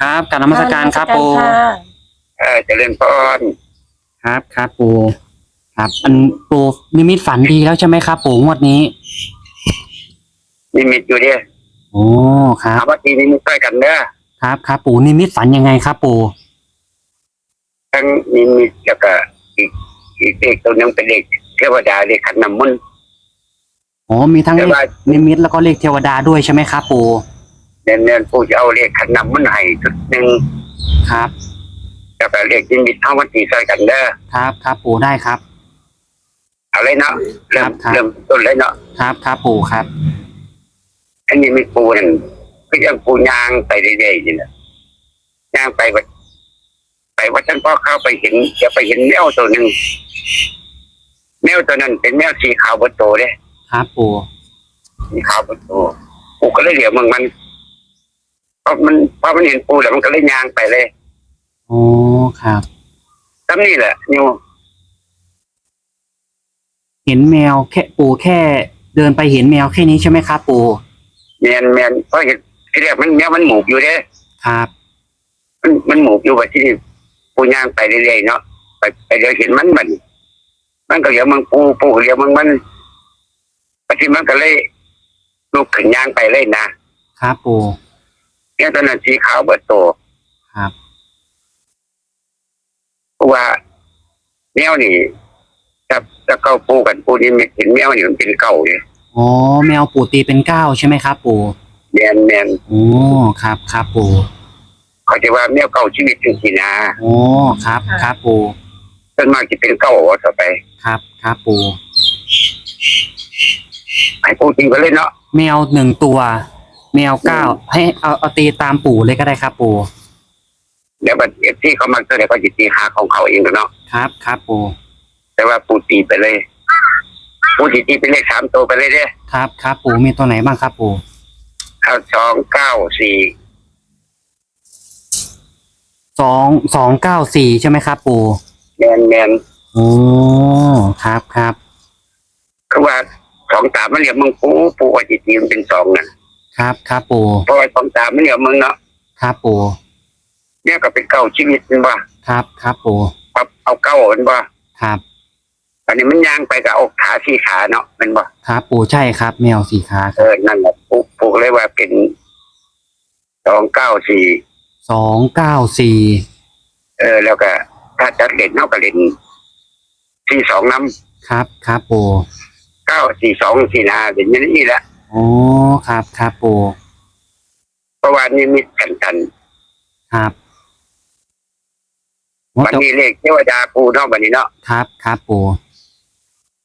ครับการนมัสการครับปูค่ะเออเจริญพรครับครับปูครับอันปูนิมิตฝันดีแล้วใช่ไหมครับปูงวดนี้นิมิตอยู่เด้อโอ้ครัถาบมว่าทีนิมิตใกล้กันเด้อครับครับปูนิมิตฝันยังไงครับปูทั้งนิมิตแล้วก็อีกอีกเลขตัวหนึงเป็นเลขเทวดาเลขขันน้ำมนต์โอ้มีทั้งแต่เลขว่า นิมิตแล้วก็เลขเทวดาด้วยใช่ไหมครับปู เนียนเนียนผู้จะเอาเลขขันน้ำมนต์ให้จุดหนึ่งครับ แล้วก็เลขนิมิตเท่าวันที่ใกล้กันเด้อครับครับปูได้ครับ เอาเลยเนาะเริ่มครับ เริ่มต้นเลยเนาะครับครับปูครับ อันนี้มีปูนั่นก็ยังปูยางไปเรื่อยๆนี่แหละยางไปวัดไปวัดท่านพ่อเข้าไปเห็นจะไปเห็นแมวตัวหนึ่งแมวตัวนั้นเป็นแมวสีขาวบนโตเลย ครับปูสีขาวบนโตปูก็เลยเหลียวมึงมันเพ ราะมันเพราะมันเห็นปูแล้วมันก็เลยยางไปเลยโอ้ครับทั้งนี้แหละนิวเห็นแมวแค่ปูแค่เดินไปเห็นแมวแค่นี้ใช่ไหมครับปูเมียนเมียนเพราะเห็นที่แรกมันแมวมันหมูกอยู่เด้ครับ มันมันหมูกอยู่แบบที่นี่ปูย่างไปเรื่อยๆเนาะไปไปเดี๋ยวเห็นมันมันมันก็เดี๋ยวมึงปูปูก็เดี๋ยวมึงมันปฏิมันก็เลยลุกขึ้นย่างไปเลยนะครับปู เนี่ยตอนนั้นสีขาวเบิดโตครับเพราะว่าแมวนี่ถ้าถ้าเก้าปูกันปูนี่ไม่เห็นแมวนี่มันเป็นเก่าเนี่ยอ๋อแมวปูตีเป็นเก้าใช่ไหมครับ ปูแมนแมนโอ้ครับครับปูเขาจะว่าแมวเก่าชีวิตจริงๆนะโอ้ครับครับปูส่วนมากจะเป็นเก่าว่าต่อไป ครับครับปูให้ปูจริงไปเลยเนาะแมวหนึ่งตัว แมวเก้าให้เอาเอาตีตามปู่เลยก็ได้ครับปู่เดี๋ยวบัดเอฟที่เขามาเจอเดี๋ยวก็จิตีหาของเขาเองเนาะครับครับปู่แต่ว่าปูตีไปเลยปูตีตีเป็นเลขสามตัวไปเลยเด้ครับครับปู่มีตัวไหนบ้างครับปู่เอาสองเก้าสี่สองสองเก้าสี่ใช่ไหมครับปู่แมนแมนโอ้ครับครับคือว่าสองตามันเหลียวมึงปูปูว่าจิตีมันเป็นสองน่ะ ครับครับปู่เพราะว่าสองตามันเหลียวมึงเนาะครับปู่เนี่ยก็เป็นเก้าชีวิตมันว่าครับครับปู่เอาเอาเก้ามันว่าครับอันนี้มันย่างไปก็เอาขาสี่ขาเนาะมันว่าครับปู่ใช่ครับ แมวสี่ขาคเอรับอนั่นแหละปูปูก็เลยว่าเป็นสองเก้าสี่สองเก้าสี่เออ แล้วก็ถ้าจัดเล่นเนาะก็เล่นสี่สองน้ครับครับปู่ำเก้าสี่สองสี่นาเป็นอย่างนี้แหละ โอ้ครับครับปู่เพราะว่านี่มิตกันกันครับโอ้วันแต่นี้เลขเทวดาปูเนาะวันนี้เนาะครับครับปู่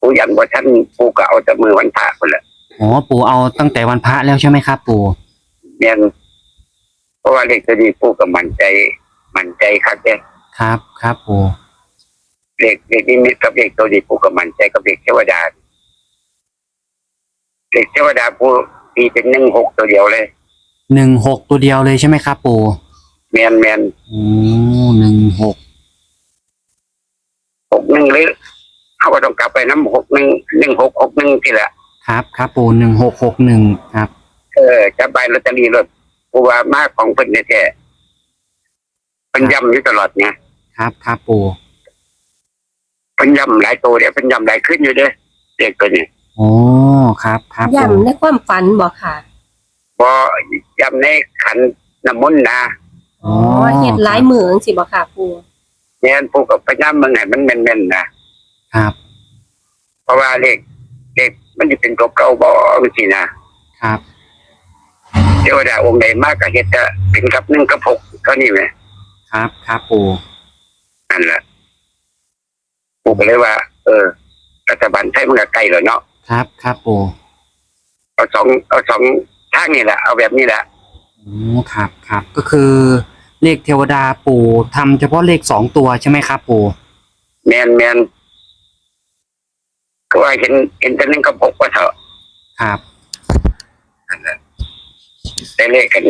ปูยันว่าท่านปูก็เอาแต่มือวันพระคนละโอ้ปู่เอาตั้งแต่วันพระแล้วใช่ไหมครับปู่เนี่ยเพราะว่าเลขตัวนี้ปูก็มั่นใจมั่นใจครับเนี่ยครับครับปู่เลขเลขนี้มิตกับเลขตัวนี้ปูก็มั่นใจกับเลขเทวดา เลขเทวดาปูตีเป็นหนึ่งหกตัวเดียวเลยหนึ่งหกตัวเดียวเลยใช่ไหมครับปู่แมนแมนโอ้หนึ่งหกหกหนึ่งหรือเขาก็ต้องกลับไปน้ำหกหนึ่งหนึ่งหกหกหนึ่งที่ละครับครับปู่หนึ่งหกหกหนึ่งครับ เออจะใบลอตเตอรี่รถปูว่ามากของเพิ่นแท้ๆเป็นย้ำอยู่ตลอดไงครับครับปู่เป็นย้ำหลายตัวเดี๋ยวเป็นย้ำหลายขึ้นอยู่เด้อเด็กตัวนี้ โอ้ครับครับปู่ย่ำในความฝันบอกค่ะพอย้ำในขันน้ำมนต์นะอ๋อเห็ดหลายมือจังสิบอกค่ะปูเนี่ยปูกับพยายามมึงให้มันแม่นๆนะครับ เพราะว่าเลขเลขมันจะเป็นตัวเก่าบ่สินะครับเทวดาองค์ใดมากกับเฮ็ดจะเป็นกับหนึ่งกับหกเท่านี้ไหมครับครับปู่นั่นแหละปูก็เลยว่า เออรัฐบาลไทยมันก็ใกล้แล้วเนาะ ครับครับปู่เอาสองเอาสองทางนี่แหละเอาแบบนี้แหละโอ้ครับครับก็คือเลขเทวดาปู่ทำเฉพาะเลขสองตัวใช่ไหมครับปู่แมนแมนก็ว่าเห็นเห็นแต่หนึ่งกับหกว่าเถอะครับนั่นแหละได้เลขกัน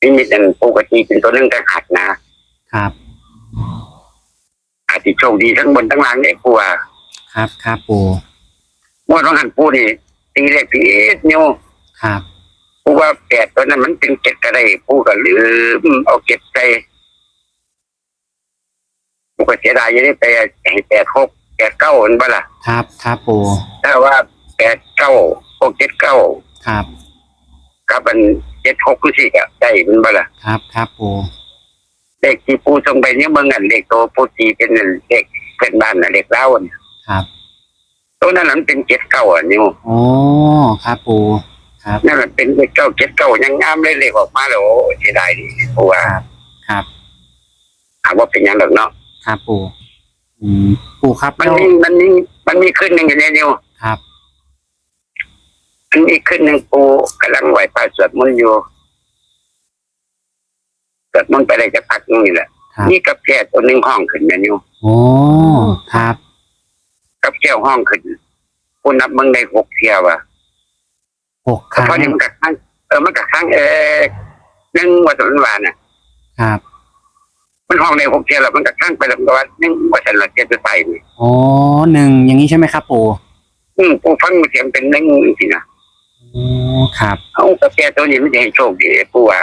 นี่มีแต่ปกติเป็นตัวหนึงก็ขาดนะครับอาจจะโชคดีทั้งบนทั้งล่างเนี่ยปูว่า ครับครับปู่เมื่อวันหันปูนี่ตีเลขพีดนิ้วครับปูว่าแปดตัวนั้นมันเป็นเจ็ดก็ได้ปูก็ลืมเอาเจ็ดใส่ปูก็เสียดายอยังได้ไปให้แปดหกแปดเก้าเห็นบ่ล่ะครับครับปู่ถ้าว่าแปดเก้าหกเจ็ดเก้าครับกับมันเจ็ดหกคือสี่ก็ได้เห็นบ่ล่ะครับครับปู่เลขที่ปูส่งไปเนี่ยเมืองอันเลขโตปูตีเป็นเลขเพื่อนบ้านน่ะเลขเล่าน่ะ ครับ ตัวนั้นนะมันเป็นเจ็ดเก้าอะนิวโอ้ครับปู่ครับนั่นมันเป็นเลขเก้าเจ็ดเก้ายังงามเลยเลขออกมาแล้วโอ้เสียดายดีเพราะว่าครับ ครับหากว่าเป็นหยังหรอกเนาะครับปู่อืมปู่ครับมันแล้วมีมันมีมันมีขึ้นหนึ่งอยู่ในนิวครับมันมีขึ้นหนึ่งปูกำลังไหวพระสวดมนต์อยู่สวดมนต์ไปได้จะพักนึงนี่แหละครับนี่กับแก้วตัวหนึ่งห้องขึ้นนะนิวโอ้ครับ กับแก้วห้องขึ้นปูนับมึงได้หกเที่ยวอะหกครั้งเพราะนี่มันกับข้างเออมันกับข้างเออหนึ่งวัดสุนวานน่ะ ครับ มันห้องในหกเที่ยวแล้วมันกับข้างไปแล้วมันก็ว่าหนึ่งวัดสันหลักเจ็ดไปนี่โอ้หนึ่งอย่างนี้ใช่ไหมครับปู่อืมปูฟังเสียงเป็นหนึ่งสินะโอ้ครับเอากับแก้วตัวนี้มันจะให้โชคดีปูว่า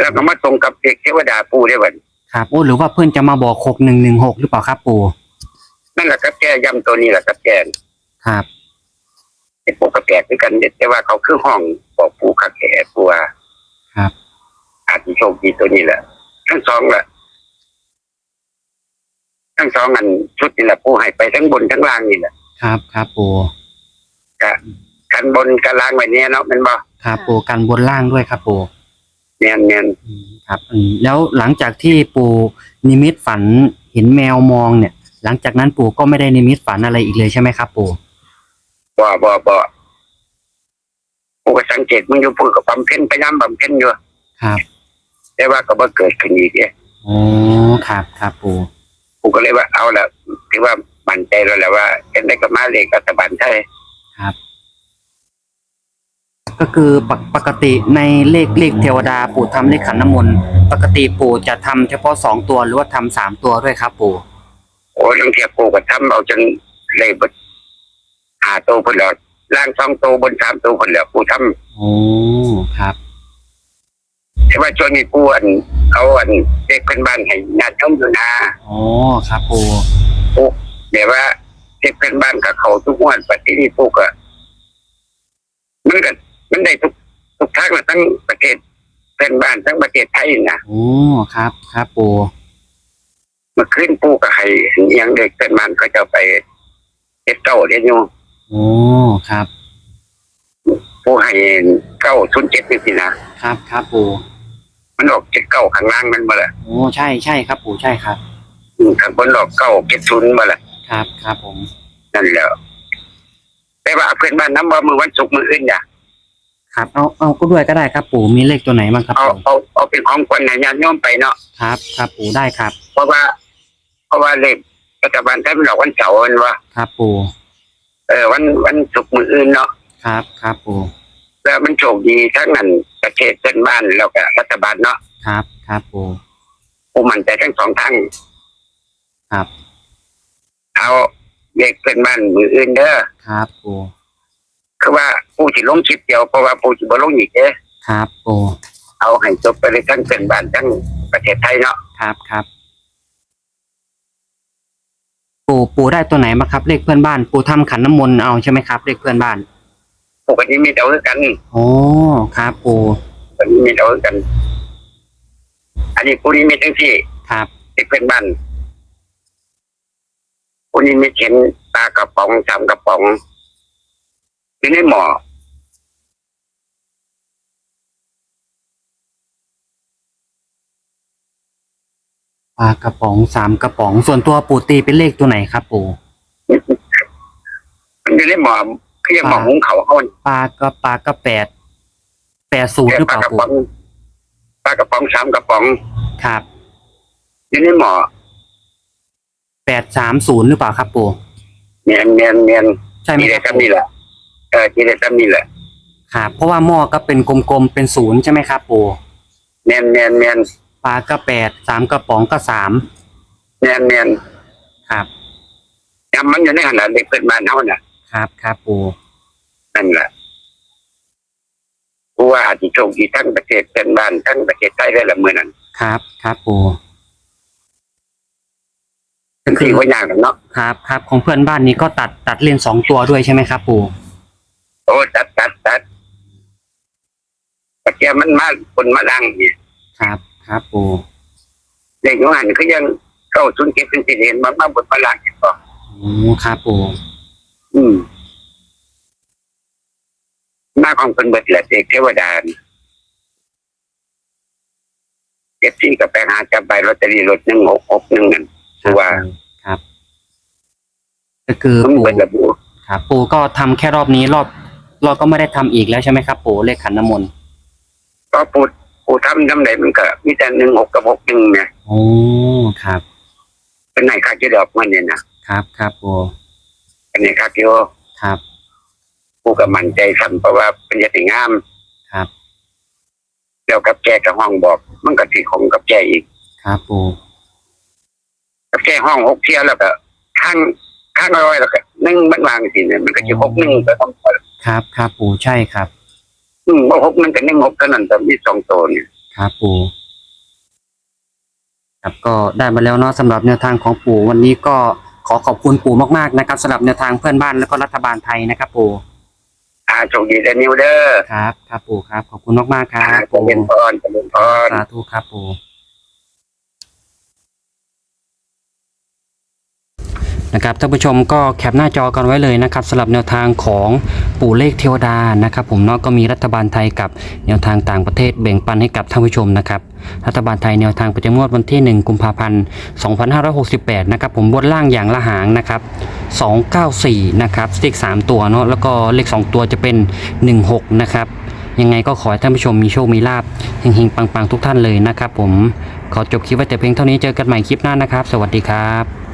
แล้วก็มาตรงกับเด็กเทวดาปูได้วันครับโอ้หรือว่าเพื่อนจะมาบอกหกหนึ่งหนึ่งหกหรือเปล่าครับปู่ นั่นแหละกับแก้ย้ำตัวนี้แหละกับแก้ครับไอ้ปูกระแปลกด้วยกันเด็ดแต่ว่าเขาคือห้องบอกปูขักแก่ปูว่าครับ อาจจะโชคดีตัวนี้แหละทั้งสองแหละทั้งสองอันชุดนี่แหละปูให้ไปทั้งบนทั้งล่างนี่แหละครับครับปู่กันบนกันล่างไว้เนี่ยเนาะแมันบ่ครับปู่กันบนล่างด้วยครับปู่เนียนเนียนอืมครับอืมแล้วหลังจากที่ปู่นิมิตฝันเห็นแมวมองเนี่ย หลังจากนั้นปู่ก็ไม่ได้นิมิตฝันอะไรอีกเลยใช่ไหมครับ ปู่บ่บ่บ่ปูก็สังเกตมึงอยู่ปูกับบำเพ็ญไปน้ำบำเพ็ญอยู่ครับแต่ว่าก็บ่เกิดขึ้นอีกเนี่ยโอ้ครับครับปู่ปูก็เลยว่าเอาละถือว่ามั่นใจแล้วแหละว่าเป็นได้กับมาเลขรัฐบาลไทยครับ ก็คือปกปกติในเลขเลขเทวดาปู่ทำเลขขันน้ำมนต์ปกติปู่จะทำเฉพาะสองตัวหรือว่าทำสามตัวด้วยครับ ปู่ โอ้ยลังเทียบปูก็ทำเอาจนเลยบดหาโตวพุ่นแล้วล่างสองโตวบนสามโตวพุ่นแล้วปูทำโอ้ครับแต่ว่าช่วงนี้ปูอันเขาอันเด็กเป็นบ้านให้ญาติโยมอยู่นะโอ้ครับปู่ปูเดี๋ยวว่าเด็กเป็นบ้านกับเขาทุกวันปฏิทินปูก็มันก็มันได้ทุกทุกทางนะทั้งประเทศเป็นบ้านทั้งประเทศไทยนะโอ้ครับ ครับปู่เมื่อคืนปูก็ให้เลี้ยงเด็กเป็นบ้านเขาจะไปเฮ็ดเก้าเรียนอยู่โอ้ครับ ปูให้เก้าศูนย์เจ็ดนี่สินะครับครับปู่มันออกเจ็ดเก้าข้างล่างมันมาละโอ้ใช่ใช่ครับปู่ใช่ครับอืมข้างบนออกเก้าเจ็ดศูนย์มาละครับครับผมนั่นแหล้วแต่ว่าเพื่อนบ้านน้ำว่ามือวันศุกร์มืออื่นอย่าครับเอาเอาก็ด้วยก็ได้ครับปู่มีเลขตัวไหนบ้างครับเอาปู่เอาเอาเป็นของคนให้ญาติโยมไปเนาะครับ ครับปู่ได้ครับ เพราะว่า เพราะว่าเลขรัฐบาลไทยมันออกวันเสาร์มันว่าครับปู่เออวันวันศุกร์มืออื่นเนาะครับครับปู่แล้วมันโชคดีทั้งนั้นประเทศเพื่อนบ้านแล้วก็รัฐบาลเนาะครับครับปู่ผู้มันใจทั้งสองทางครับเอาเลขเพื่อนบ้านมืออื่นเด้อครับปู่คือว่าผู้ที่ลงคลิปเดียวเพราะว่าผู้ที่บ่ลงอีกเด้อครับปู่เอาให้จบไปเลยทั้งเพื่อนบ้านทั้งประเทศไทยเนาะครับครับ ปู่ปู่ได้ตัวไหนมาครับ เลขเพื่อนบ้านปู่ทำขันน้ำมนต์เอาใช่ไหมครับเลขเพื่อนบ้านปกติมีแต่เอาคือกันโอ้ครับ ปู่ปกติมีแต่เอาคือกัน อันนี้ผู้นี้มีทั้งที่ครับที่เพื่อนบ้านผู้นี้มีเห็นปลากระป๋องสามกระป๋องอยู่ในหม้อ ปลากระป๋องสามกระป๋อง ส่วนตัวปู่ตีเป็นเลขตัวไหนครับปู่ มันอยู่ในหม้อคือยังหม้อหุงเขาวเขาปลาก็ปลาก็แปดแปดศูนย์หรือปเปลาล่ากระปู่ป๋องปลากระป๋องสามกระป๋องครับอยู่ในหม้อแปดสามศูนย์หรือเปล่าครับปู่เนียนเนียนเนียนใช่ไหมที่คได้รับทำนี่แหละเออที่ได้ทำนี่แหละครับเพราะว่าหม้อก็เป็นกลมๆเป็นศูนย์ใช่ไหมครับปู่เนียนเนียนเนียน ปลาก็แปดสามกระป๋องก็สามเนียนเนียนครับยำมันอยู่ในขนาดเด็กเพื่อนบ้านเขาน่ะครับครับปู่นั่นแหละที่โชคดีทั้งประเทศเป็นบ้านทั้งประเทศไทยได้ละมือนั้นครับครับปู่ก็คืคืออว่าอย่างนั้นเนาะครับครับของเพื่อนบ้านนี้ก็ตัดตัดเลนสองตัวด้วยใช่ไหมครับปู่โอ้ตัดตัดตัดแต่แกมันมาคนมาดังเนี่ยครับ ครับปู่เด็กน้องหันเขายังเข้าชุนเก็บเป็นสิเห็นมามาบนมาลังอีกต่อโอ้ครับปู่อืมหน้าของเป็นเบิดแหละเด็กเทวดานี่เก็บที่กับไปหาจับใบลอตเตอรี่รถหนึ่งหกหกหนึ่งนั่นครับว่าปู่ครับ ก็คือมันปู่เบิดระบุครับ ปู่ก็ทำแค่รอบนี้รอบเราก็ไม่ได้ทำอีกแล้วใช่ไหมครับ ปู่เลขขันน้ำมนต์ก็ปู ดปูทำทำไหนมันก็มีแต่หนึ่งหกกับหกหนึ่งเนี่ยโอ้ครับ เป็นไหนค่าจะดอกมันเนี่ยนะครับครับปู่เป็นไหนค่าเกี่ยวครับปูกับมันใจสั่นเพราะว่าเป็นยติงามครับเดี๋ยวกับแกกับห้องบอก มันก็สีของกับแกอีก ครับปู่กับแกห้องหกเที่ยวแล้วก็ข้างข้างร้อยแล้วก็หนึ่งมันวางสิเนี่ยมันก็จะหกหนึ่งก็ต้องครับครับปู่ใช่ครับ อืมว่าหกหนึ่งกับหนึ่งหกเท่านั้นแต่มีสองตัวเนี่ยครับปู่ครับก็ได้มาแล้วเนาะสำหรับแนวทางของปู่วันนี้ก็ขอขอบคุณปู่มากๆนะครับสำหรับแนวทางเพื่อนบ้านแล้วก็รัฐบาลไทยนะครับปู่อ่าโชคดีแต่นิวเดอร์ครับ ครับปู่ครับ ขอบคุณมากๆคอ่ารับจะปู่เป็นพรจะเป็นพรสาธุครับปู่ นะครับท่านผู้ชมก็แคปหน้าจอกันไว้เลยนะครับสำหรับแนวทางของปู่เลขเทวดานะครับ ผมเนาะก็มีรัฐบาลไทยกับแนวทางต่างประเทศแบ่งปันให้กับท่านผู้ชมนะครับรัฐบาลไทยแนวทางประจำงวดวันที่ 1 กุมภาพันธ์ 2568 นะครับผมบนล่างอย่างละหางนะครับ 294 นะครับเลข3ตัวเนาะแล้วก็เลข 2 ตัวจะเป็น 16 นะครับยังไงก็ขอให้ท่านผู้ชมมีโชค มีลาบเฮงๆ ปัง ๆ ทุกท่านเลยนะครับผม ขอจบคลิปไว้แต่เพียงเท่านี้เจอกันใหม่คลิปหน้านะครับ สวัสดีครับ